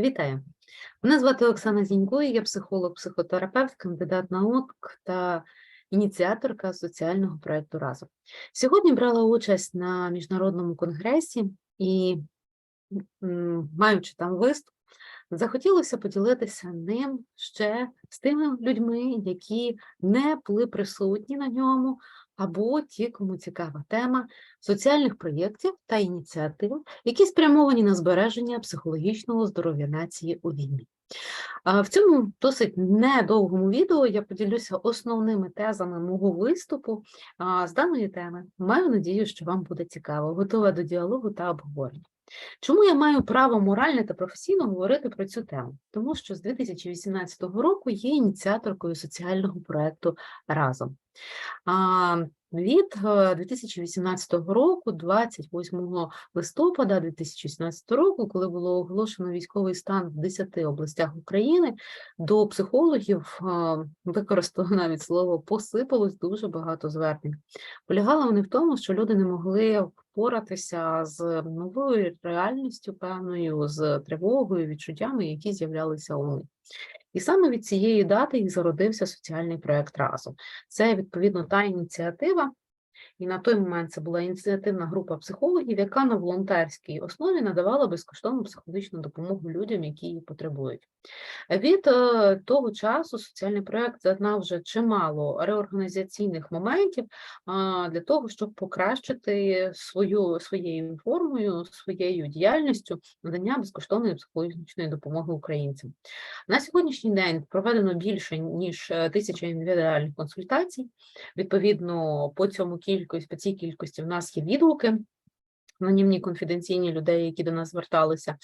Вітаю! Мене звати Оксана Зінько, я психолог, психотерапевт, кандидат наук та ініціаторка соціального проєкту разом. Сьогодні брала участь на міжнародному конгресі і, маючи там виступ, захотілося поділитися ним ще з тими людьми, які не були присутні на ньому, або ті, кому цікава тема соціальних проєктів та ініціатив, які спрямовані на збереження психологічного здоров'я нації у війні. В цьому досить недовгому відео я поділюся основними тезами мого виступу з даної теми. Маю надію, що вам буде цікаво, готова до діалогу та обговорення. Чому я маю право моральне та професійно говорити про цю тему? Тому що з 2018 року є ініціаторкою соціального проєкту разом. Від е, 2018 року, 28 листопада 2018 року, коли було оголошено військовий стан в 10 областях України, до психологів е, використали навіть слово посипалось дуже багато звернень. Полягали вони в тому, що люди не могли впоратися з новою реальністю, певною, з тривогою, відчуттями, які з'являлися у них. І саме від цієї дати і зародився соціальний проект разом. Це відповідно та ініціатива. І на той момент це була ініціативна група психологів, яка на волонтерській основі надавала безкоштовну психологічну допомогу людям, які її потребують. Від е, того часу соціальний проект зазнав вже чимало реорганізаційних моментів для того, щоб покращити свою своєю формою, своєю діяльністю надання безкоштовної психологічної допомоги українцям. На сьогоднішній день проведено більше ніж е, тисяча індивідуальних консультацій. Відповідно, по цьому кількості, по цій кількості в нас є відгуки анонімні конфіденційні людей, які до нас зверталися.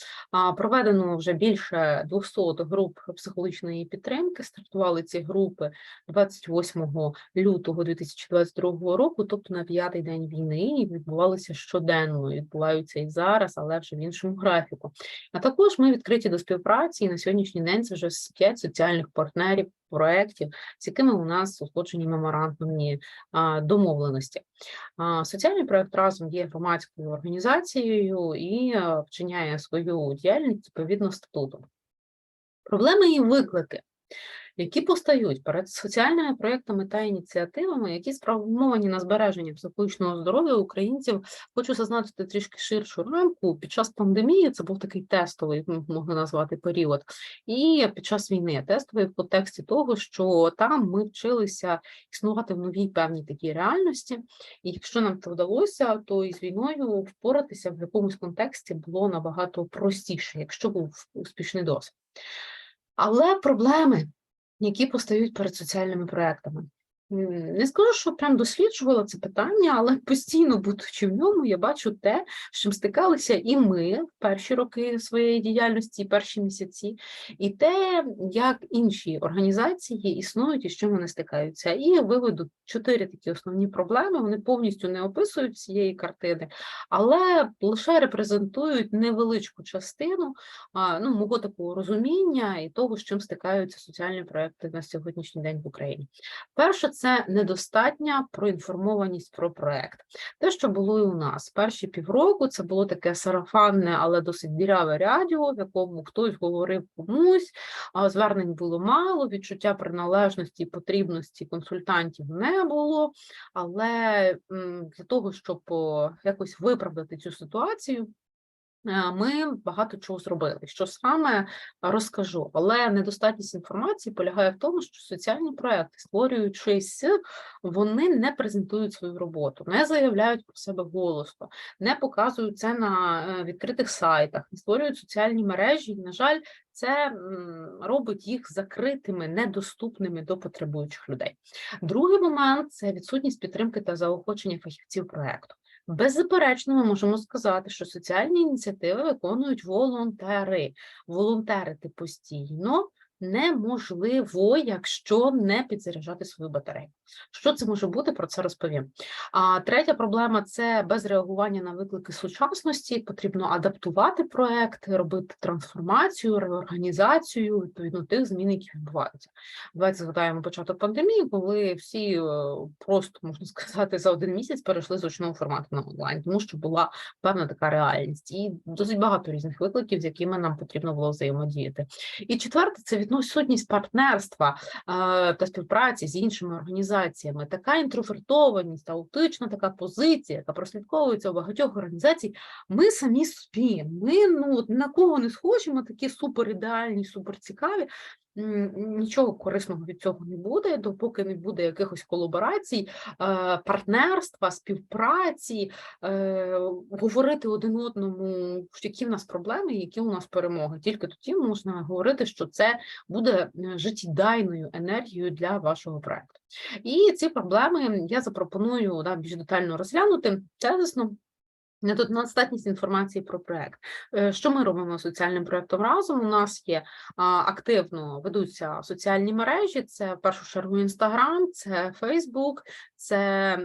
Проведено вже більше 200 груп психологічної підтримки. Стартували ці групи 28 лютого 2022 року, тобто на п'ятий день війни, і відбувалися щоденно. Відбуваються і зараз, але вже в іншому графіку. А також ми відкриті до співпраці. І на сьогоднішній день це вже 5 соціальних партнерів проєктів, з якими у нас узгоджені меморандумні домовленості. Соціальний проєкт разом є громадською організацією і вчиняє свою діяльність відповідно статуту. Проблеми і виклики які постають перед соціальними проєктами та ініціативами, які спрямовані на збереження психологічного здоров'я українців, хочу зазначити трішки ширшу рамку. Під час пандемії це був такий тестовий, можна назвати період, і під час війни тестовий в контексті того, що там ми вчилися існувати в новій певній такій реальності, і якщо нам це вдалося, то із війною впоратися в якомусь контексті було набагато простіше, якщо був успішний досвід. Але проблеми які постають перед соціальними проектами. Не скажу, що прям досліджувала це питання, але постійно, будучи в ньому, я бачу те, з чим стикалися і ми в перші роки своєї діяльності, перші місяці, і те, як інші організації існують і з чим вони стикаються. І виведу чотири такі основні проблеми. Вони повністю не описують цієї картини, але лише репрезентують невеличку частину ну, мого такого розуміння і того, з чим стикаються соціальні проекти на сьогоднішній день в Україні. Перше це недостатня проінформованість про проект. Те, що було і у нас перші півроку, це було таке сарафанне, але досить діряве радіо, в якому хтось говорив комусь, а звернень було мало, відчуття приналежності і потрібності консультантів не було. Але для того, щоб якось виправдати цю ситуацію. Е, ми багато чого зробили. Що саме розкажу, але недостатність інформації полягає в тому, що соціальні проекти, створюючись, вони не презентують свою роботу, не заявляють про себе голосно, не показують це на е, відкритих сайтах, не створюють соціальні мережі. І, на жаль, це робить їх закритими, недоступними до потребуючих людей. Другий момент це відсутність підтримки та заохочення фахівців проекту. Беззаперечно, ми можемо сказати, що соціальні ініціативи виконують волонтери. Волонтерити постійно неможливо, якщо не підзаряджати свою батарею. Що це може бути? Про це розповім. А третя проблема це без реагування на виклики сучасності. Потрібно адаптувати проект, робити трансформацію, реорганізацію відповідно тих змін, які відбуваються. Давайте згадаємо початок пандемії, коли всі е, просто можна сказати за один місяць перейшли з очного формату на онлайн, тому що була певна така реальність і досить багато різних викликів, з якими нам потрібно було взаємодіяти. І четверте це відсутність партнерства е, та співпраці з іншими організаціями. Така інтровертованість, аутична така позиція, яка прослідковується у багатьох організацій. Ми самі собі, ми ну на кого не схожі, ми такі супер ідеальні, супер цікаві. М, Нічого корисного від цього не буде, допоки не буде якихось колаборацій, е, партнерства, співпраці, е, говорити один одному, які в нас проблеми, які у нас перемоги. Тільки тоді можна говорити, що це буде е, життєдайною енергією для вашого проекту. І ці проблеми я запропоную да, більш детально розглянути тезисно. Недостатність інформації про проект. Е, Що ми робимо з соціальним проектом разом? У нас є активно ведуться соціальні мережі. Це в першу чергу Інстаграм, це Фейсбук, це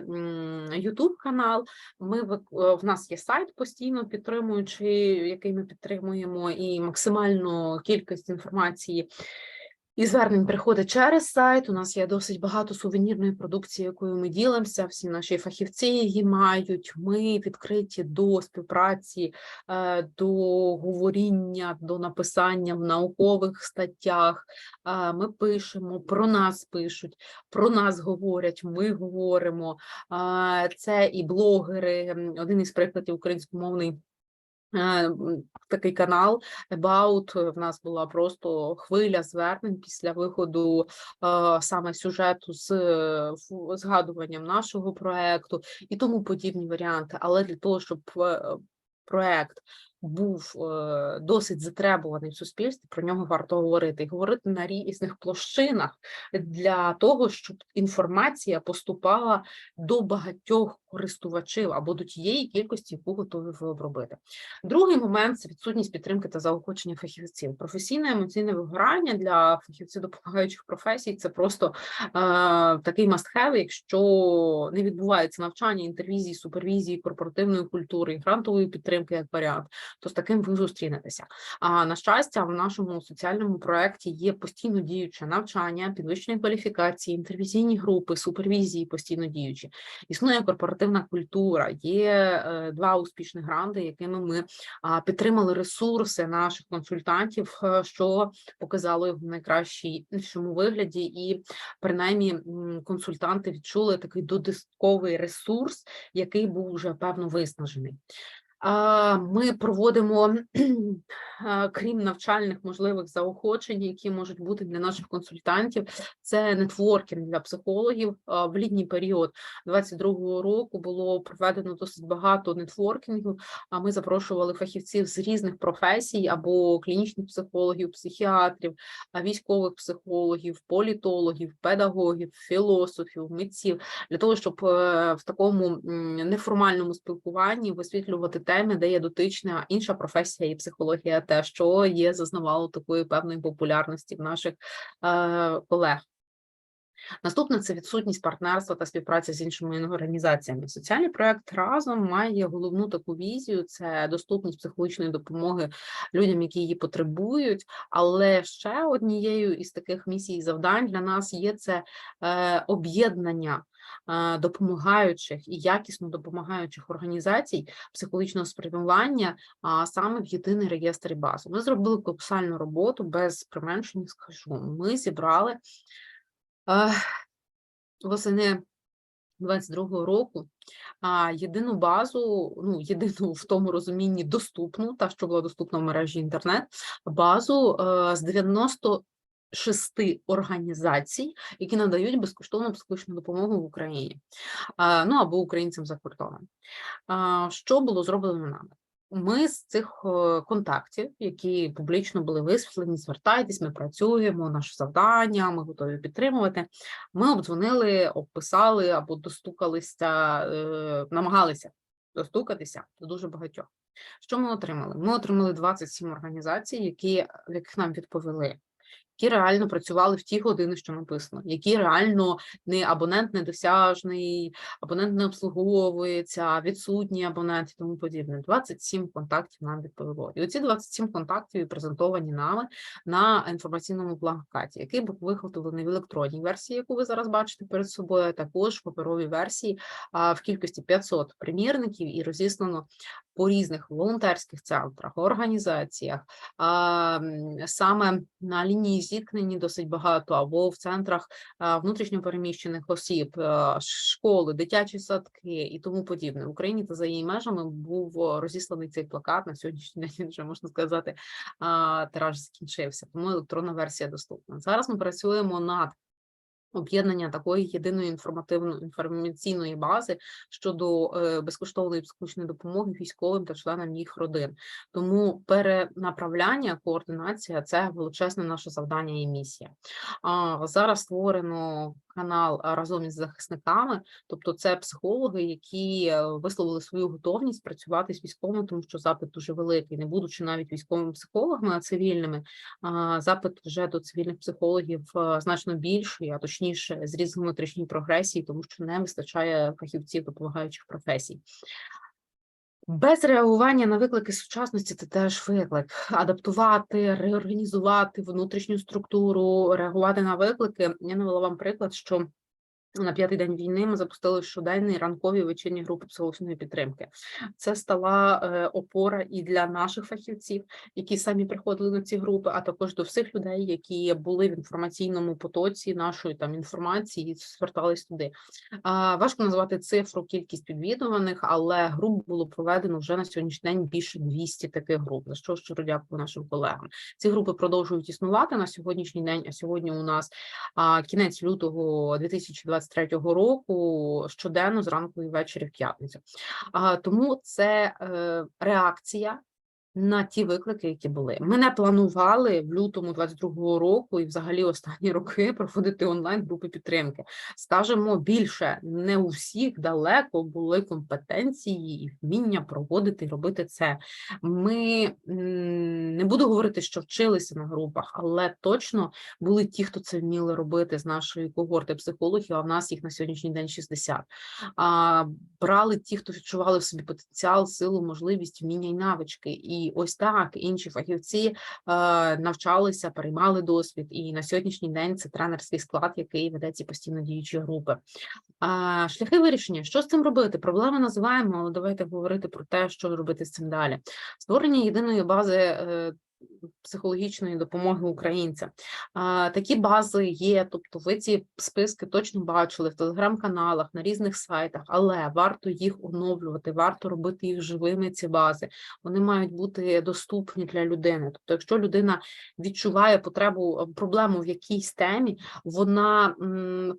Ютуб канал. Ми е, в нас є сайт постійно підтримуючи, який ми підтримуємо, і максимальну кількість інформації. І звернень приходить через сайт. У нас є досить багато сувенірної продукції, якою ми ділимося. Всі наші фахівці її мають. Ми відкриті до співпраці, е, до говоріння, до написання в наукових статтях. Е, Ми пишемо, про нас пишуть, про нас говорять. Ми говоримо. Е, Це і блогери. Один із прикладів українськомовний. Такий канал About в нас була просто хвиля звернень після виходу саме сюжету з е, згадуванням нашого проекту і тому подібні варіанти. Але для того, щоб е, проект був е, досить затребуваний в суспільстві, про нього варто говорити і говорити на різних площинах для того, щоб інформація поступала до багатьох користувачів або до тієї кількості, яку готові ви обробити. Другий момент це відсутність підтримки та заохочення фахівців. Професійне емоційне вигорання для фахівців допомагаючих професій це просто е, такий must-have, якщо не відбувається навчання, інтервізії, супервізії, корпоративної культури, грантової підтримки як варіант, то з таким ви зустрінетеся. А на щастя, в нашому соціальному проєкті є постійно діюче навчання, підвищення кваліфікації, інтервізійні групи, супервізії постійно діючі. Існує корпоративна культура, є е, два успішні гранти, якими ми підтримали ресурси наших консультантів, е, що показало їх в найкращому вигляді, і принаймні консультанти відчули такий додатковий ресурс, який був вже певно виснажений. Ми проводимо, крім навчальних можливих заохочень, які можуть бути для наших консультантів, це нетворкінг для психологів. В літній період 22-го року було проведено досить багато нетворкінгів. А ми запрошували фахівців з різних професій або клінічних психологів, психіатрів, військових психологів, політологів, педагогів, філософів, митців для того, щоб е, в такому неформальному спілкуванні висвітлювати теми, де є дотична інша професія і психологія, те, що є зазнавало такої певної популярності в наших е, колег. Наступне це відсутність партнерства та співпраці з іншими організаціями. Соціальний проект разом має головну таку візію: це доступність психологічної допомоги людям, які її потребують. Але ще однією із таких місій і завдань для нас є це е, об'єднання допомагаючих і якісно допомагаючих організацій психологічного спрямування саме в єдиний реєстр і базу. Ми зробили колосальну роботу без применшення. Скажу, ми зібрали восени 22-го року а єдину базу, ну єдину в тому розумінні доступну, та що була доступна в мережі інтернет, базу е, з 90 шести організацій, які надають безкоштовну психологічну допомогу в Україні, ну або українцям за кордоном. Що було зроблено нами? Ми з цих е, контактів, які публічно були висвітлені, звертайтесь, ми працюємо, наше завдання, ми готові підтримувати. Ми обдзвонили, описали або достукалися, е, намагалися достукатися до дуже багатьох. Що ми отримали? Ми отримали 27 організацій, які в яких нам відповіли які реально працювали в ті години, що написано, які реально не абонент недосяжний, абонент не обслуговується, відсутній абонент і тому подібне. 27 контактів нам відповіло. І оці 27 контактів презентовані нами на інформаційному плакаті, який був виготовлений в електронній версії, яку ви зараз бачите перед собою, а також в паперовій версії в кількості 500 примірників і розіслано по різних волонтерських центрах, організаціях, саме на лінії зіткнені досить багато, або в центрах внутрішньопереміщених осіб, школи, дитячі садки і тому подібне. В Україні та за її межами був розісланий цей плакат на сьогоднішній день. Вже можна сказати, тираж закінчився, тому електронна версія доступна. Зараз ми працюємо над об'єднання такої єдиної інформативної інформаційної бази щодо е, безкоштовної психологічної допомоги військовим та членам їх родин. Тому перенаправляння, координація це величезне наше завдання і місія. А зараз створено канал разом із захисниками, тобто це психологи, які е, висловили свою готовність працювати з військовими, тому що запит дуже великий, не будучи навіть військовими психологами, а цивільними. Запит вже до цивільних психологів е, значно більший, а точніше з різних внутрішньої прогресії, тому що не вистачає фахівців допомагаючих професій. Без реагування на виклики сучасності це теж виклик. Адаптувати, реорганізувати внутрішню структуру, реагувати на виклики. Я навела вам приклад, що на п'ятий день війни ми запустили щоденні ранкові вечірні групи психологічної підтримки. Це стала е, опора і для наших фахівців, які самі приходили на ці групи, а також до всіх людей, які були в інформаційному потоці нашої там інформації, і звертались туди. А, важко назвати цифру, кількість відвідуваних, але груп було проведено вже на сьогоднішній день більше 200 таких груп. За що щиро дякую нашим колегам. Ці групи продовжують існувати на сьогоднішній день. А сьогодні у нас а, кінець лютого 2023 року щоденно зранку і ввечері в п'ятницю. Тому це е, реакція на ті виклики, які були. Ми не планували в лютому 22-го року і взагалі останні роки проводити онлайн групи підтримки. Скажемо більше, не у всіх далеко були компетенції і вміння проводити і робити це. Ми не буду говорити, що вчилися на групах, але точно були ті, хто це вміли робити з нашої когорти психологів. А в нас їх на сьогоднішній день 60. А брали ті, хто відчували в собі потенціал, силу, можливість, вміння і навички. І ось так інші фахівці е, навчалися, переймали досвід. І на сьогоднішній день це тренерський склад, який веде ці постійно діючі групи. Шляхи вирішення, що з цим робити? Проблеми називаємо, але давайте говорити про те, що робити з цим далі. Створення єдиної бази. Психологічної допомоги українцям. А, Такі бази є, тобто ви ці списки точно бачили в телеграм-каналах, на різних сайтах, але варто їх оновлювати, варто робити їх живими, ці бази. Вони мають бути доступні для людини. Тобто, якщо людина відчуває потребу, е, проблему в якійсь темі, вона,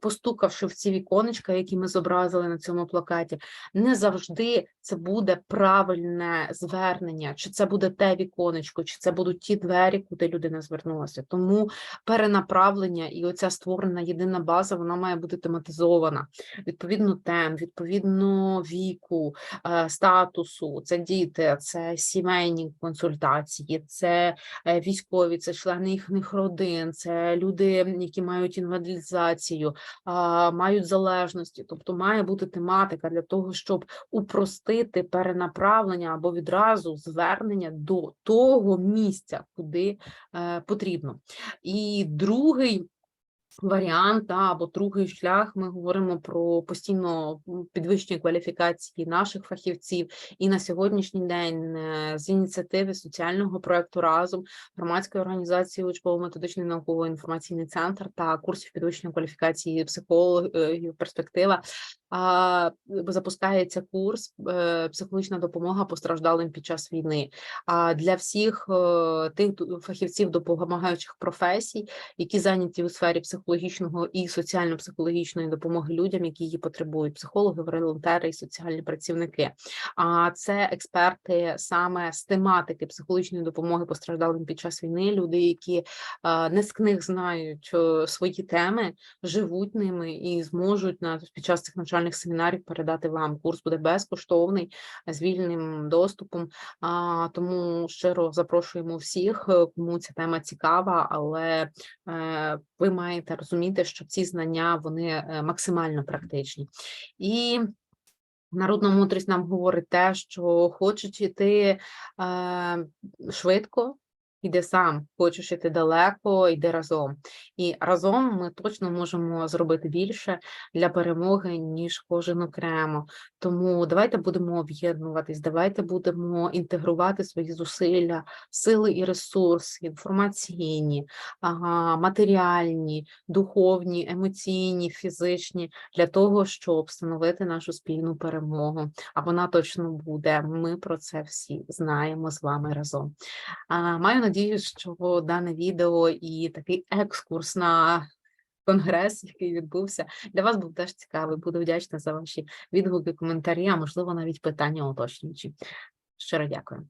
постукавши в ці віконечка, які ми зобразили на цьому плакаті, не завжди це буде правильне звернення, чи це буде те віконечко, чи це будуть ті двері, куди людина звернулася. Тому перенаправлення і оця створена єдина база, вона має бути тематизована відповідно тем, відповідно віку, е, статусу. Це діти, це сімейні консультації, це е, військові, це члени їхніх родин, це люди, які мають інвалідизацію, мають залежності. Тобто має бути тематика для того, щоб упростити перенаправлення або відразу звернення до того місця, куди е, потрібно. І другий. Варіант або другий шлях. Ми говоримо про постійно підвищення кваліфікації наших фахівців. І на сьогоднішній день е, з ініціативи соціального проекту разом громадської організації учбово-методичний науково-інформаційний центр та курсів підвищення кваліфікації психологів перспектива. Запускається курс е, психологічна допомога постраждалим під час війни. А для всіх е, тих фахівців допомагаючих професій, які зайняті у сфері психології психологічного і соціально-психологічної допомоги людям, які її потребують, психологи, волонтери і соціальні працівники. А це експерти саме з тематики психологічної допомоги постраждалим під час війни. Люди, які не з книг знають свої теми, живуть ними і зможуть на під час цих навчальних семінарів передати вам. Курс буде безкоштовний з вільним доступом. А, тому щиро запрошуємо всіх, кому ця тема цікава, але е, ви маєте розуміти, що ці знання вони е, максимально практичні. І народна мудрість нам говорить те, що хочеш іти е, швидко. Іди сам, хочеш іти далеко, йди разом. І разом ми точно можемо зробити більше для перемоги, ніж кожен окремо. Тому давайте будемо об'єднуватись, давайте будемо інтегрувати свої зусилля, сили і ресурси, інформаційні, матеріальні, духовні, емоційні, фізичні, для того, щоб встановити нашу спільну перемогу. А вона точно буде. Ми про це всі знаємо з вами разом. Маю надію, що дане відео і такий екскурс на конгрес, який відбувся, для вас був теж цікавий. Буду вдячна за ваші відгуки, коментарі, а можливо навіть питання уточнюючі. Щиро дякую.